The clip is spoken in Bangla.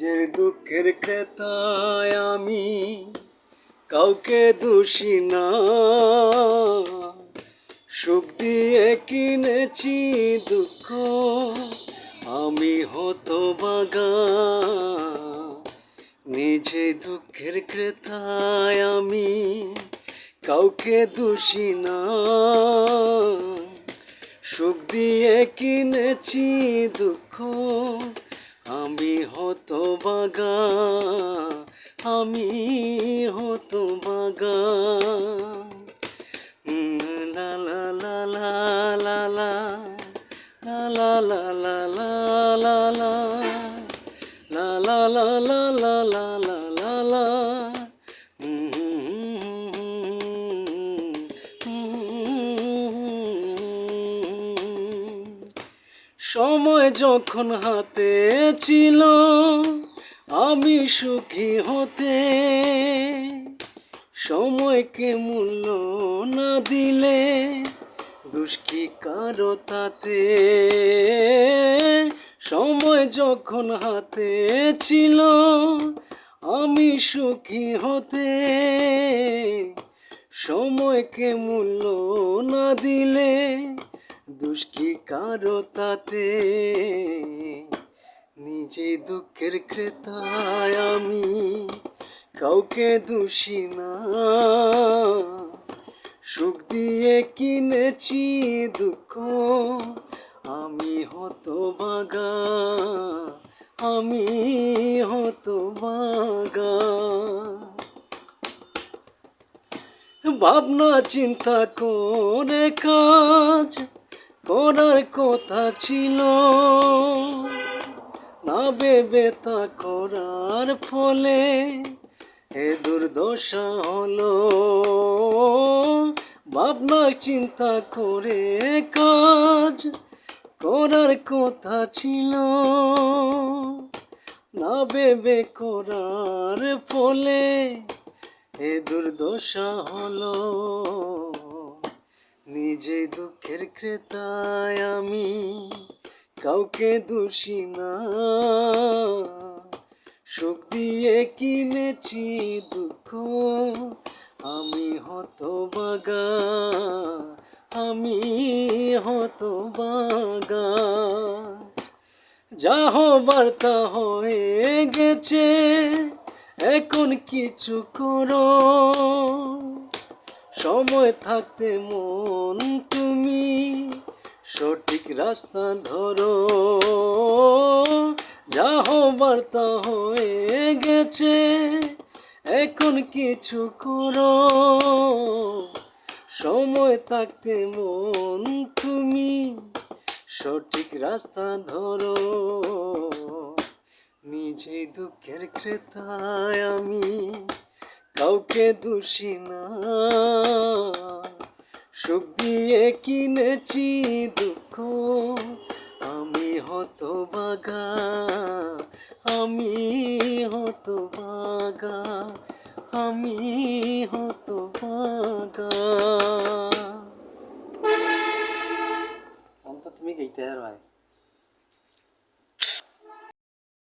নিজের দুঃখের ক্রেতায় আমি কাউকে দোষী না। সুখ দিয়ে কিনেছি দুঃখ, আমি হতো বাগা নিজে দুঃখের ক্রেতায় আমি কাউকে দোষী না। সুখ দিয়ে কিনেছি দুঃখ আমি হতো বাগা আমি হতো বাগা লা লা লা লা লা লা লা লা লা লা লা সময় যখন হাতে ছিল, আমি সুখী হতে। সময়কে মূল্য না দিলে দুষ্কি কারও তাতে? সময় যখন হাতে ছিল, আমি সুখী হতে। সময়কে মূল্য না দিলে কারও তাতে নিজে দুঃখের ক্রেতায় আমি কাউকে দোষী না। সুখ দিয়ে কিনেছি দুঃখ, আমি হতো বাগা আমি হতো বাগা ভাবনা, চিন্তা করে কাজ করার কথা ছিল। না ভেবে তা করার ফলে এ দুর্দশা হলো। ভাবনা চিন্তা করে কাজ করার কথা ছিল। না ভেবে করার ফলে এ দুর্দশা হলো। নিজে দুঃখের ক্রেতায় আমি কাউকে দোষী না। সুখ দিয়ে কিনেছি দুঃখ, আমি হতো বাগা আমি হতো বাগা যা হবার তা হয়ে গেছে, এখন কিছু করো। সময় থাকতে মন তুমি সঠিক রাস্তা ধরো। যা হবার তা হয়ে গেছে, এখন কিছু করো। সময় থাকতে মন তুমি সঠিক রাস্তা ধরো। নিজে দুঃখের ক্রেতায় কাউকে দোষী না? সুখ দিয়ে কিনেছি দুঃখ। আমি হতো বাগা আমি হতো বাগা আমি হতো বাগা তুমি গাইতে ভাই।